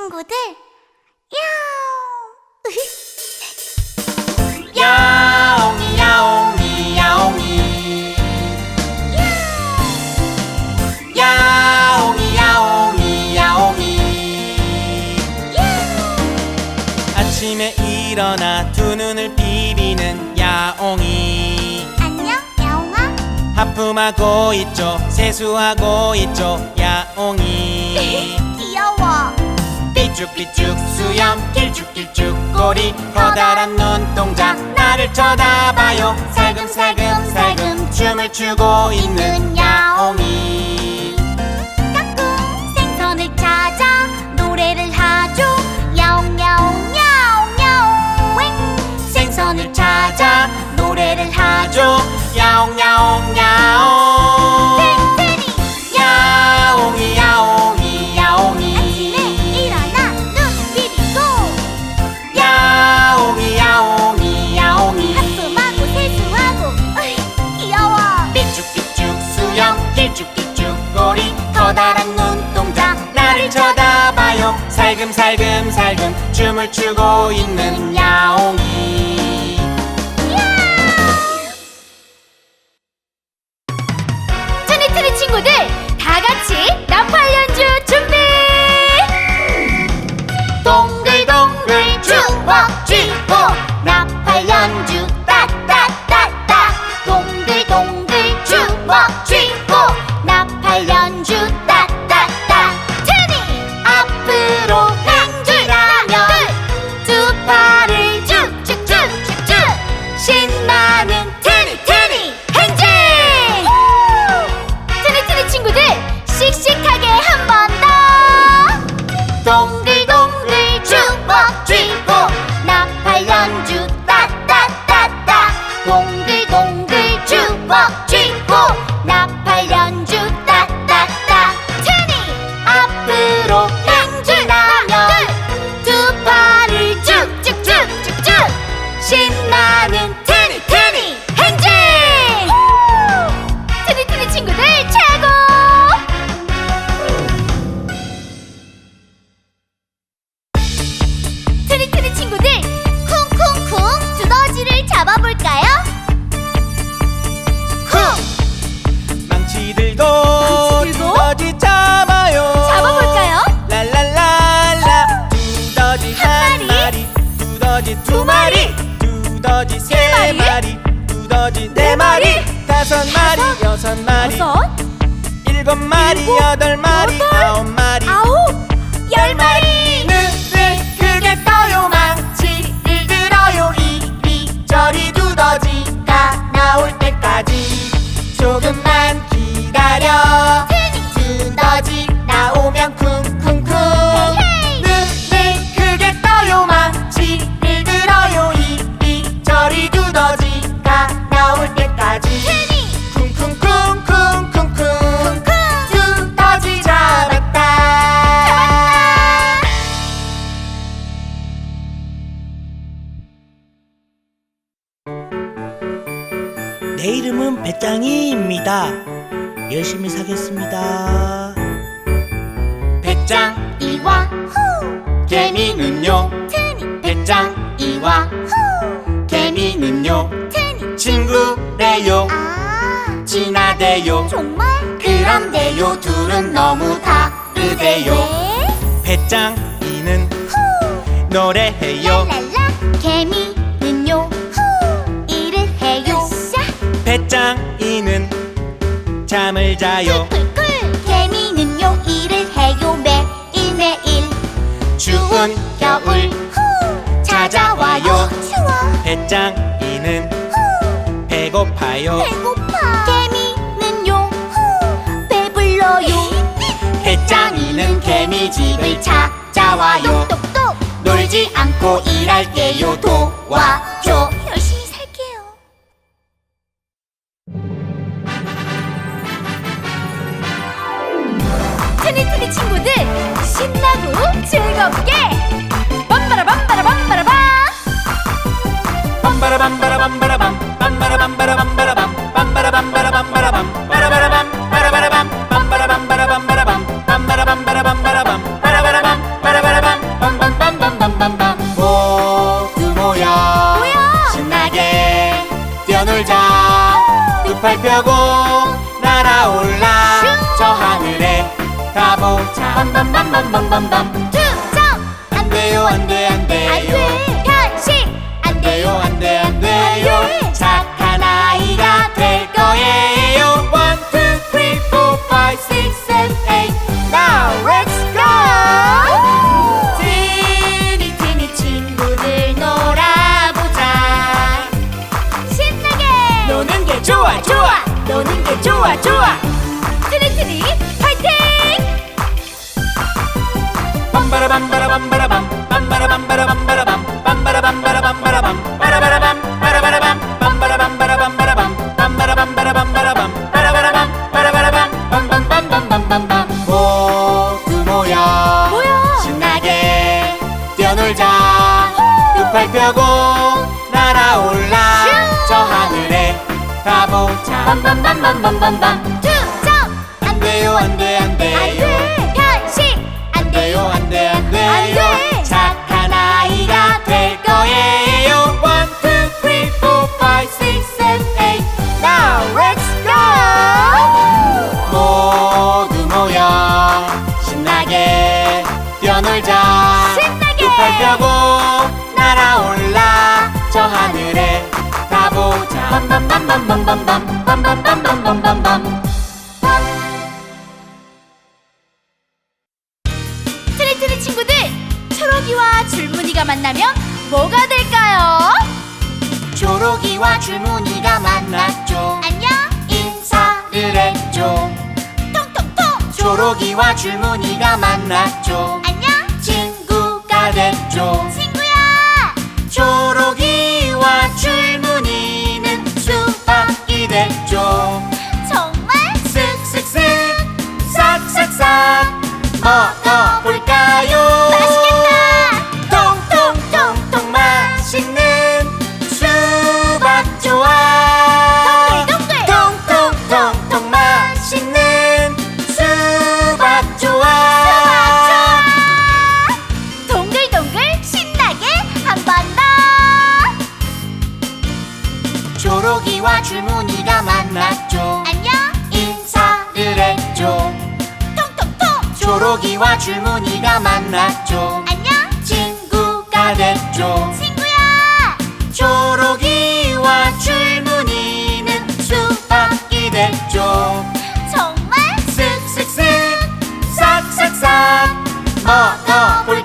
친구들 야옹! 야옹 야옹 야옹. 야옹 야옹 야옹. 아침에 일어나 두 눈을 비비는 야옹이. 안녕 야옹아. 하품하고 있죠 세수하고 있죠 야옹이. 삐쭉삐쭉 수염 길쭉길쭉 꼬리 커다란 눈동자 나를 쳐다봐요. 살금살금 살금 춤을 추고 있는 야옹이. 까꿍 생선을 찾아 노래를 하죠. 야옹 야옹 야옹 야옹 웽. 생선을 찾아 노래를 하죠. 야옹 야옹 야옹 살금살금 살금 춤을 추고 있는 야옹이 따따따따 동글동글 주먹 쥐고 나 일곱 마리 여덟 마리 친구래요. 아 친하대요. 정말? 그런데요. 둘은 너무 다르대요. 네. 배짱이는 후. 노래해요. 랄랄라. 개미는요. 후. 일을 해요. 으쌰. 배짱이는 잠을 자요. 꿀꿀 개미는요. 일을 해요. 매일 매일. 추운 겨울 후. 찾아와요. 어, 추워. 배짱이는 후 배고파요. 배고파. 개미는요 후. 배불러요. 배짱이는 개미 집을 찾아와요. 똑똑똑 놀지 않고 일할게요 도와줘 열심히 살게요 트니트니 친구들 신나고 즐겁게! 빰바라 빰바라 빰바라 빰 빰바라밤바라밤바라밤 빰바라밤 뛰어놀자. 두 팔 펴고 날아올라. 슝! 저 하늘에 가보자. 빰빰빰빰빰빰빰. 투정 안 돼요 안 돼 안 돼요. 안돼. 변신 안 돼요 돼요. 안 돼 안 돼요. 안 돼. 착한 아이가 될 거예요 노는 게 좋아 좋아. 트리 트리 파이팅! 빰바라밤바라밤바라밤 빰바라밤바라밤바라밤 빰바라밤바라밤바라밤 빠라바라밤 빠라바라밤 빰바라밤바라밤바라밤 빰바라밤바라밤바라밤 빠라바라밤 빠라바라밤 빰빰빰빰빰빰빰 모두 모여 모여. 신나게 뛰어놀자. 두 팔 펴고 날아올라 가보자. 빰빰빰빰빰빰빰. 투점 안 돼요 안 돼 안 돼요. 안돼 변신. 안 돼요 안 돼 안 돼요. 착한 아이가 될 거예요. One, two, three, four, five, six, seven, eight. Now let's go. 모두 모여 신나게 뛰어놀자. 신나게. 두 팔 펴고 날아올라. 저 하늘에 트리트리 친구들 초록이와 줄무늬가 만나면 뭐가 될까요? 초록이와 줄무늬가 만났죠. 안녕 인사를 했죠. 통통통 초록이와 줄무늬가 만났죠. 안녕 친구가 됐죠. 친구야. 초 됐죠? 정말 쓱쓱쓱 싹싹싹. 먹어 초록이와 줄무늬가 만났죠. 안녕. 친구가 됐죠. 친구야. 초록이와 줄무늬는 수박이 됐죠. 정말 쓱쓱쓱 싹싹싹 먹어볼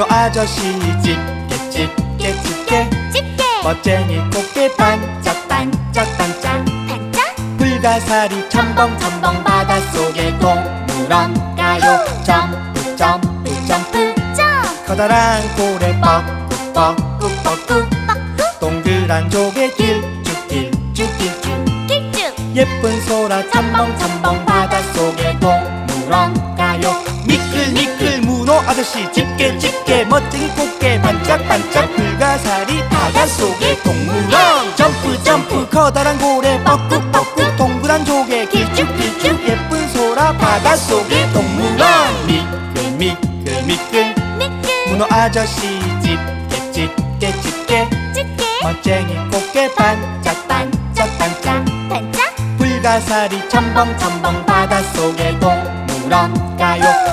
문어 아저씨 집게 집게 집게. 집게. 멋쟁이 꽃게 반짝 반짝 반짝. 반짝? 불가사리 첨벙 첨벙 바닷속의 동물원 가요. 점프 점프 점프. 점 커다란 고래 뻐꾸 동그란 조개 길쭉 길쭉 길쭉. 길쭉. 예쁜 소라 첨벙 첨벙 바닷속의 동 아저씨 집게 집게 멋쟁이 꽃게 반짝 반짝 불가사리 바닷속의 동물원. 점프 점프 커다란 고래 뻐꾸 뻐꾸 동그란 조개 길쭉 길쭉 예쁜 소라 바닷속의 동물원. 미끌 미끌 미끌. 문어 아저씨 집게 집게 집게. 집게. 멋쟁이 꽃게 반짝 반짝 반짝. 반짝. 불가사리 첨벙 첨벙 바닷속의 동물원 가요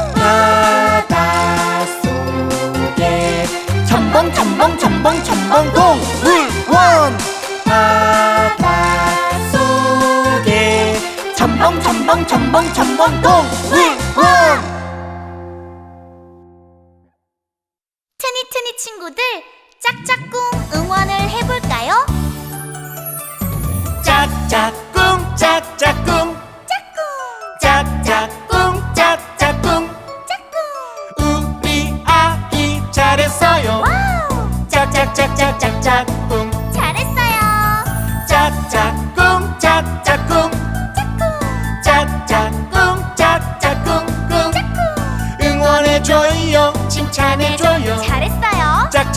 첨벙 동물원 트니트니 친구들 짝짝꿍 응원을 해볼까요? 짝짝꿍 짝짝꿍. 짝꿍. 짝짝꿍 짝짝꿍. 짝꿍. 우리 아기 잘했어요. 와우. 짝짝짝짝짝짝꿍. 잘했어요. 짝짝꿍 짝짝꿍 짝꿍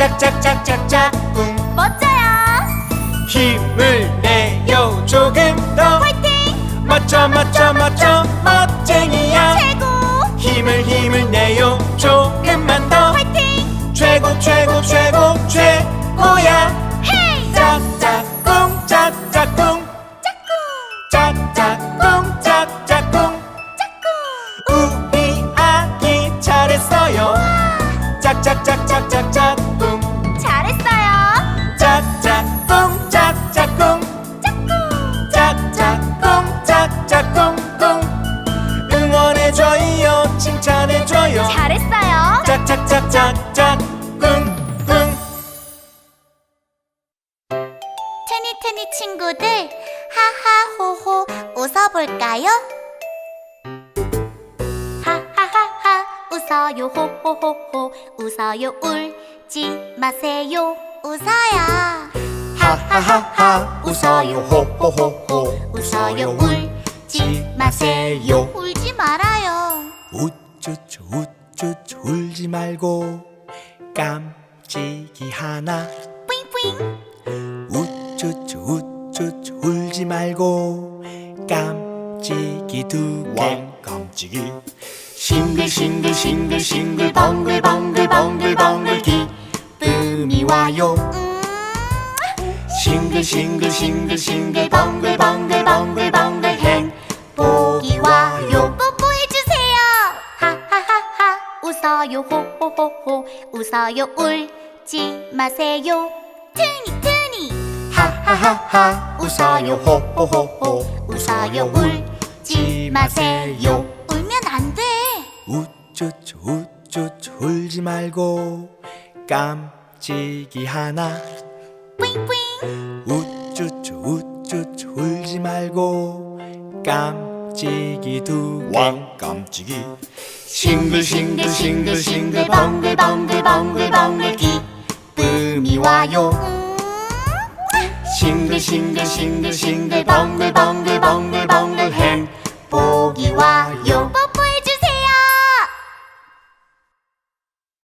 짝짝짝짝짝꿍 멋져요. 힘을 내요 조금 더. 화이팅! 멋져 멋져 멋져 멋쟁이야. 최고. 힘을 힘을 내요 조금만 더. 화이팅! 최고 최고 최고 최고야. 헤이! 짝짝꿍 짝짝꿍 짝꿍 테니테니 친구들 하하호호 웃어볼까요? 하하하하 웃어요 호호호호 웃어요 울지 마세요. 웃어요. 하하하하 웃어요 호호호호 웃어요 울지 마세요. 울지 말아요. 우쭈쭈 우쭈쭈 울지 말고 깜찍이 하나. 뿌잉뿌잉 우쭈쭈 우쭈쭈 울지 말고 깜찍이 두개 깜찍이. 싱글 싱글 싱글 싱글 벙글 벙글 벙글 벙글 기쁨이 와요. 싱글 싱글 싱글 싱글 벙글 벙글 벙글 벙글 행복이 와요. 뽀뽀해주세요. 하하하하 웃어요 호호호호 웃어요 울지 마세요. 트니 트니 하하하하 웃어요 호호호호. 웃어요 울지 마세요. 울면 안 돼. 우쭈쭈 우쭈쭈 울지 말고. 깜찍이 하나. 뿌잉뿌잉 우쭈쭈 우쭈쭈 울지 말고. 깜찍이 두개. 깜찍이. 싱글 싱글 싱글 싱글 벙글 벙글 벙글 벙글 기쁨이 와요. 싱글 싱글 싱글 싱글 벙글 벙글 벙글 新的新的新的新的，宝贝宝贝宝贝。